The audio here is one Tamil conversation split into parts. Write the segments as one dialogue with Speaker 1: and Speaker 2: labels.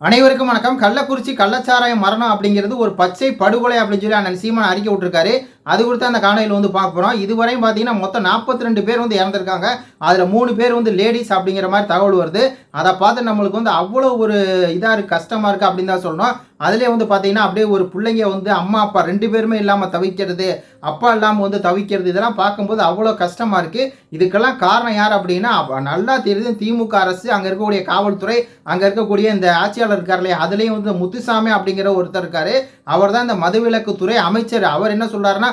Speaker 1: அனைவருக்கும் வணக்கம். கள்ளக்குறிச்சி கள்ளச்சாராயம் மரணம் அப்படிங்கிறது ஒரு பச்சை படுகொலை அப்படின்னு சொல்லி அண்ணன் சீமான் அறிக்கை விட்டுருக்காரு. அது கொடுத்து அந்த காணொலியில் வந்து பார்க்க போகிறோம் இதுவரையும் பார்த்தீங்கன்னா மொத்தம் நாற்பத்தி ரெண்டு பேர் வந்து இறந்துருக்காங்க. அதில் மூணு பேர் வந்து லேடிஸ் அப்படிங்கிற மாதிரி தகவல் வருது. அதை பார்த்து நம்மளுக்கு வந்து அவ்வளோ ஒரு இதாக இருக்குது கஷ்டமாக இருக்குது அப்படின்னு தான் சொல்லணும். அதிலே வந்து பார்த்தீங்கன்னா அப்படியே ஒரு பிள்ளைங்க வந்து அம்மா அப்பா ரெண்டு பேருமே இல்லாமல் தவிக்கிறது அப்பா இல்லாமல் வந்து தவிக்கிறது இதெல்லாம் பார்க்கும்போது அவ்வளோ கஷ்டமாக இருக்குது இதுக்கெல்லாம் காரணம் யார் அப்படின்னா நல்லா தெரியுது திமுக அரசு அங்கே இருக்கக்கூடிய காவல்துறை அங்கே இருக்கக்கூடிய இந்த ஆட்சியாளர் இருக்கார் இல்லையா அதுலேயும் வந்து முத்துசாமி அப்படிங்கிற ஒருத்தர் இருக்காரு. அவர் தான் இந்த மதுவிலக்குத்துறை அமைச்சர். அவர் என்ன சொல்கிறாருன்னா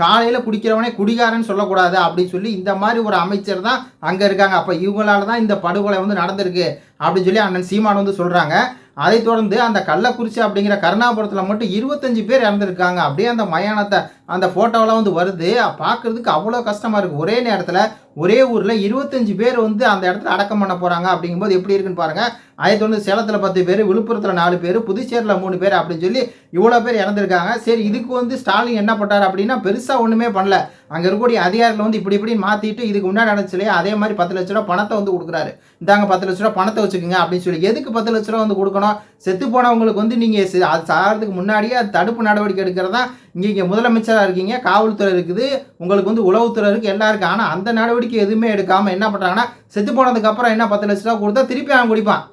Speaker 1: காலையில் குடிக்கிறவனே குடிகாரன்னு சொல்லக்கூடாது அப்படின்னு சொல்லி இந்த மாதிரி ஒரு அமைச்சர் தான் அங்கே இருக்காங்க. அப்போ இவங்களால தான் இந்த படுகொலை வந்து நடந்திருக்கு அப்படின்னு சொல்லி அண்ணன் சீமான் வந்து சொல்கிறாங்க அதை தொடர்ந்து அந்த கள்ளக்குறிச்சி அப்படிங்கிற கருணாபுரத்தில் மட்டும் இருபத்தஞ்சு பேர் இறந்துருக்காங்க. அப்படியே அந்த மயானத்தை அந்த ஃபோட்டோவெல்லாம் வந்து வருது. பார்க்குறதுக்கு அவ்வளோ கஷ்டமாக இருக்குது ஒரே நேரத்தில் ஒரே ஊரில் இருபத்தஞ்சு பேர் வந்து அந்த இடத்துல அடக்கம் பண்ண போகிறாங்க அப்படிங்கும்போது எப்படி இருக்குன்னு பாருங்கள் அதை தொடர்ந்து சேலத்தில் பத்து பேர் விழுப்புரத்தில் நாலு பேர் புதுச்சேரியில் மூணு பேர் அப்படின்னு சொல்லி இவ்வளோ பேர் இறந்துருக்காங்க. சரி இதுக்கு வந்து ஸ்டாலின் என்ன பண்ணார் அப்படின்னா பெருசாக ஒன்றுமே பண்ணல. அங்கே இருக்கக்கூடிய அதிகாரிகள் வந்து இப்படி இப்படி மாற்றிட்டு இதுக்கு முன்னாடி நடந்துச்சு இல்லையா? அதே மாதிரி பத்து லட்ச ரூபா பணத்தை வந்து கொடுக்குறாரு. இந்தாங்க பத்து லட்ச ரூபா பணத்தை வச்சுக்கோங்க அப்படின்னு சொல்லி. எதுக்கு பத்து லட்ச ரூபா வந்து கொடுக்கணும்? செத்து போனவங்களுக்கு வந்து நீங்கள் அது சாகிறதுக்கு முன்னாடியே அது தடுப்பு நடவடிக்கை எடுக்கிறது? தான் இங்கே இங்கே முதலமைச்சராக இருக்கீங்க காவல்துறை இருக்குது உங்களுக்கு வந்து உளவுத்துறை இருக்குது எல்லாம் இருக்குது ஆனால் அந்த நடவடிக்கை எதுவுமே எடுக்காமல் என்ன பண்ணுறாங்கன்னா செத்து போனதுக்கப்புறம் என்ன பத்து லட்ச ரூபா கொடுத்தா திருப்பி அவன் குடிப்பான்.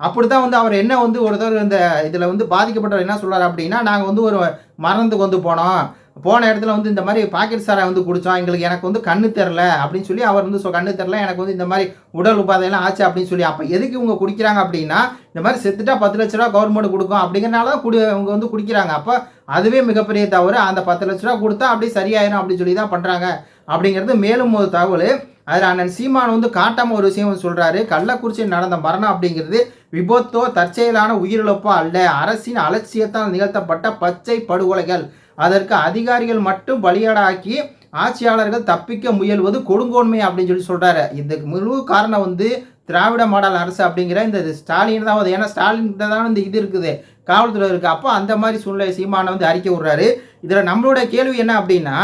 Speaker 1: அப்படி தான் வந்து அவர் என்ன வந்து ஒருத்தர் இந்த இதில் வந்து பாதிக்கப்பட்டவர் என்ன சொல்கிறார் அப்படின்னா நாங்கள் வந்து ஒரு மரணத்துக்கு வந்து போனோம். போன இடத்துல வந்து இந்த மாதிரி பாக்கெட் சாராய் வந்து குடித்தோம் எங்களுக்கு எனக்கு வந்து கண்ணு தெரில அப்படின்னு சொல்லி அவர் வந்து சொ கண்ணு தெரில எனக்கு வந்து இந்த மாதிரி உடல் உபாதையெல்லாம் ஆச்சு அப்படின்னு சொல்லி. அப்போ எதுக்கு இவங்க குடிக்கிறாங்க அப்படின்னா இந்த மாதிரி செத்துட்டா பத்து லட்ச ரூபா கவர்மெண்ட் கொடுக்கும் அப்படிங்கிறனால தான் குடி இவங்க வந்து குடிக்கிறாங்க. அப்போ அதுவே மிகப்பெரிய தவறு. அந்த பத்து லட்ச ரூபா கொடுத்தா அப்படியே சரியாயிரும் அப்படின்னு சொல்லி தான் பண்ணுறாங்க அப்படிங்கிறது மேலும் ஒரு தகவல். அதில் அண்ணன் சீமான் வந்து காட்டாமல் ஒரு விஷயம் சொல்கிறாரு கள்ளக்குறிச்சியில் நடந்த மரணம் அப்படிங்கிறது விபத்தோ தற்செயலான உயிரிழப்போ அல்ல. அரசின் அலட்சியத்தால் நிகழ்த்தப்பட்ட பச்சை படுகொலைகள். அதற்கு அதிகாரிகள் மட்டும் பலியாடாக்கி ஆட்சியாளர்கள் தப்பிக்க முயல்வது கொடுங்கோன்மை அப்படின்னு சொல்லி சொல்கிறாரு இதுக்கு முழு காரணம் வந்து திராவிட மாடல் அரசு அப்படிங்கிற இந்த ஸ்டாலின் தான் ஏன்னா ஸ்டாலின் தான் இந்த இது இருக்குது காவல்துறை இருக்குது அப்போ அந்த மாதிரி சூழ்நிலை சீமானை வந்து அறிக்கை விடுறாரு. இதில் நம்மளோட கேள்வி என்ன அப்படின்னா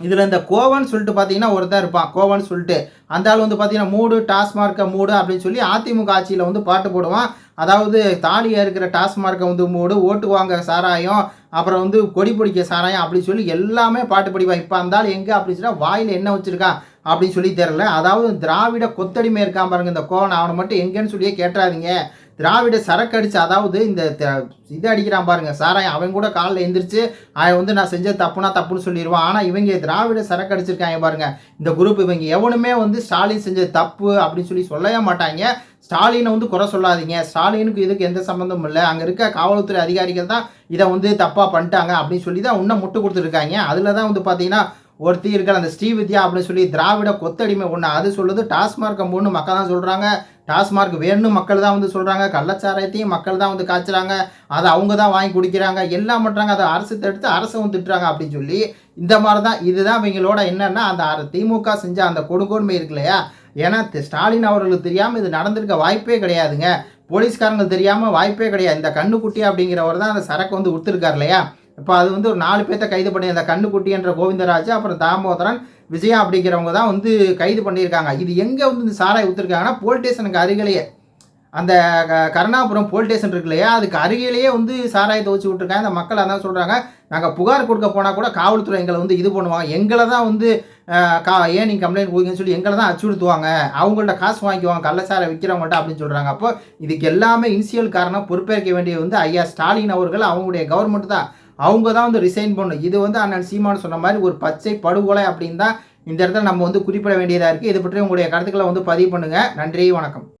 Speaker 1: இதில் இந்த கோவன் சொல்லிட்டு பார்த்தீங்கன்னா ஒருத்தர் இருப்பான் கோவன் சொல்லிட்டு. அந்த ஆள் வந்து பார்த்தீங்கன்னா மூடு டாஸ்மார்க்கை மூடு அப்படின்னு சொல்லி அதிமுக ஆட்சியில் வந்து பாட்டு போடுவான். அதாவது தாலியாக இருக்கிற டாஸ்மார்க்கை வந்து மூடு ஓட்டு வாங்க சாராயம் அப்புறம் வந்து கொடி பிடிக்க சாராயம் அப்படின்னு சொல்லி எல்லாமே பாட்டு படிப்பான் இப்போ இருந்தாலும் எங்கே அப்படின்னு சொன்னால் வாயில் என்ன வச்சுருக்கான் அப்படின்னு சொல்லி தெரில அதாவது திராவிட கொத்தடிமை இருக்கான் பாருங்க இந்த கோவன். அவனை மட்டும் எங்கேன்னு சொல்லியே கேட்டுறாதீங்க. திராவிட சரக்கு அடிச்சு அதாவது இந்த இது அடிக்கிறான் பாருங்க சாராயம். அவன் கூட காலில் எந்திரிச்சு அவன் வந்து நான் செஞ்சது தப்புனா தப்புன்னு சொல்லிடுவான் ஆனால் இவங்க திராவிட சரக்கு அடிச்சிருக்காங்க பாருங்க. இந்த குரூப் இவங்க எவனுமே வந்து ஸ்டாலின் செஞ்சது தப்பு அப்படின்னு சொல்லி சொல்லவே மாட்டாங்க. ஸ்டாலினை வந்து குறை சொல்லாதீங்க. ஸ்டாலினுக்கு இதுக்கு எந்த சம்மந்தமும் இல்லை. அங்கே இருக்க காவல்துறை அதிகாரிகள் தான் இதை வந்து தப்பாக பண்ணிட்டாங்க அப்படின்னு சொல்லி தான் இன்னும் முட்டு கொடுத்துருக்காங்க அதில் தான் வந்து பார்த்தீங்கன்னா ஒருத்தி இருக்கிற அந்த ஸ்ரீவித்யா அப்படின்னு சொல்லி திராவிட கொத்தடிமை ஒன்று அது சொல்லுது டாஸ்மார்க் மூணு மக்கள் தான் சொல்கிறாங்க டாஸ்மார்க் வேணும் மக்கள் தான் வந்து சொல்கிறாங்க கள்ளச்சாராயத்தையும் மக்கள் தான் வந்து காய்ச்சுறாங்க. அதை அவங்க தான் வாங்கி குடிக்கிறாங்க. எல்லாம் பண்ணுறாங்க அதை அரசு தடுத்து அரசை வந்து திட்டுறாங்க அப்படின்னு சொல்லி இந்த மாதிரி தான் இதுதான் இவங்களோட என்னென்னா அந்த திமுக செஞ்ச அந்த கொடுங்கோன்மை இருக்கு இல்லையா? ஏன்னா ஸ்டாலின் அவர்களுக்கு தெரியாமல் இது நடந்திருக்க வாய்ப்பே கிடையாதுங்க. போலீஸ்காரங்களுக்கு தெரியாமல் வாய்ப்பே கிடையாது. இந்த கண்ணுக்குட்டி அப்படிங்கிறவர் தான் அந்த சரக்கு வந்து கொடுத்துருக்காரு இல்லையா? இப்போ அது வந்து ஒரு நாலு பேர்த்த கைது பண்ணி அந்த கண்ணுக்குட்டி என்ற கோவிந்தராஜ் அப்புறம் தாமோதரன் விஜயா அப்படிங்கிறவங்க தான் வந்து கைது பண்ணியிருக்காங்க. இது எங்கே வந்து இந்த சாராய் ஊற்றுருக்காங்கன்னா போலீஸ் ஸ்டேஷனுக்கு அருகிலேயே. அந்த கருணாபுரம் போலீஸ் ஸ்டேஷன் இருக்கு இல்லையா? அதுக்கு அருகிலேயே வந்து சாராயத்தை வச்சு விட்ருக்காங்க அந்த மக்கள் அதான் சொல்கிறாங்க நாங்கள் புகார் கொடுக்க போனால் கூட காவல்துறை எங்களை வந்து இது பண்ணுவாங்க. எங்களை தான் வந்து கா ஏன் நீங்கள் கம்ப்ளைண்ட் கொடுங்கன்னு சொல்லி எங்களை தான் அச்சுறுத்துவாங்க. அவங்கள்ட்ட காசு வாங்கிக்குவாங்க கள்ளச்சாரை விற்கிறவங்கள்ட்ட அப்படின்னு சொல்கிறாங்க அப்போ இதுக்கு எல்லாமே இனிஷியல் காரணம் பொறுப்பேற்க வேண்டியது வந்து ஐயா ஸ்டாலின் அவர்கள் அவங்களுடைய கவர்மெண்ட் தான். அவங்க தான் வந்து ரிசைன் பண்ணணும். இது வந்து அண்ணன் சீமானு சொன்ன மாதிரி ஒரு பச்சை படுகொலை அப்படின்னு தான் இந்த இடத்துல நம்ம வந்து குறிப்பிட வேண்டியதாக இருக்குது இதை பற்றி உங்களுடைய கருத்துக்களை வந்து பதிவு பண்ணுங்கள் நன்றி வணக்கம்.